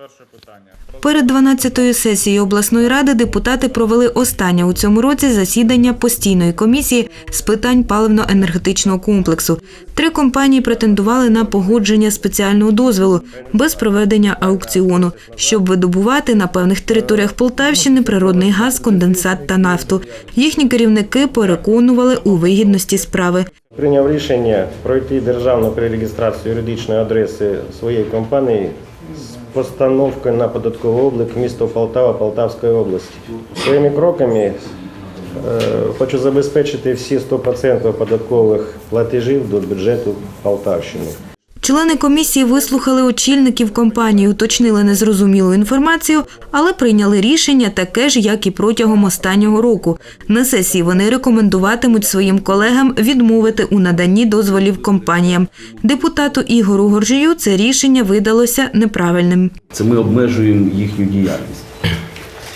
Перше питання. Перед 12-ю сесією обласної ради депутати провели останнє у цьому році засідання постійної комісії з питань паливно-енергетичного комплексу. Три компанії претендували на погодження спеціального дозволу без проведення аукціону, щоб видобувати на певних територіях Полтавщини природний газ, конденсат та нафту. Їхні керівники переконували у вигідності справи. Прийняв рішення пройти державну перереєстрацію юридичної адреси своєї компанії з постановкою на податковий облік місто Полтава Полтавської області. Своїми кроками е, хочу забезпечити всі 100% податкових платежів до бюджету Полтавщини. Члени комісії вислухали очільників компанії, уточнили незрозумілу інформацію, але прийняли рішення таке ж, як і протягом останнього року. На сесії вони рекомендуватимуть своїм колегам відмовити у наданні дозволів компаніям. Депутату Ігору Горжію це рішення видалося неправильним. Це ми обмежуємо їхню діяльність.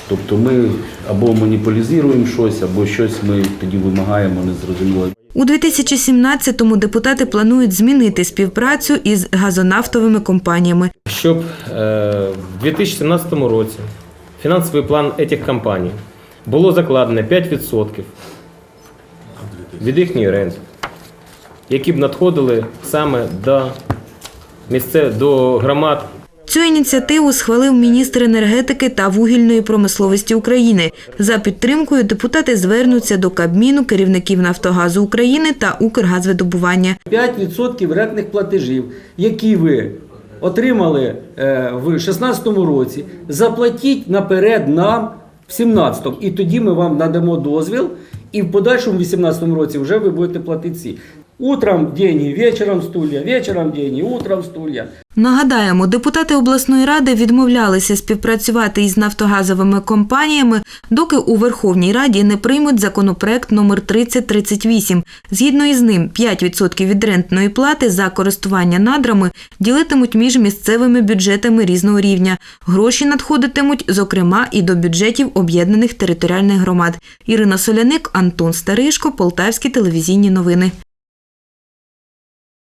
Тобто ми або монополізуємо щось, або щось ми тоді вимагаємо незрозуміло. У 2017-му депутати планують змінити співпрацю із газонафтовими компаніями. щоб е, в 2017 році фінансовий план цих компаній було закладено 5% від їхньої ренти, які б надходили саме до місцев, до громад Цю ініціативу схвалив міністр енергетики та вугільної промисловості України. За підтримкою депутати звернуться до Кабміну, керівників Нафтогазу України та Укргазвидобування. 5% рентних платежів, які ви отримали е, в 2016 році, заплатіть наперед нам в 2017 і тоді ми вам надамо дозвіл, і в подальшому в 2018 році вже ви будете платити ці. Утром деньги, вечором стулья, вечором деньги, утром стулья. Нагадаємо, депутати обласної ради відмовлялися співпрацювати із нафтогазовими компаніями, доки у Верховній Раді не приймуть законопроект номер 3038. Згідно із ним, 5% від рентної плати за користування надрами ділитимуть між місцевими бюджетами різного рівня. Гроші надходитимуть, зокрема, і до бюджетів об'єднаних територіальних громад. Ірина Соляник, Антон Старишко, Полтавські телевізійні новини.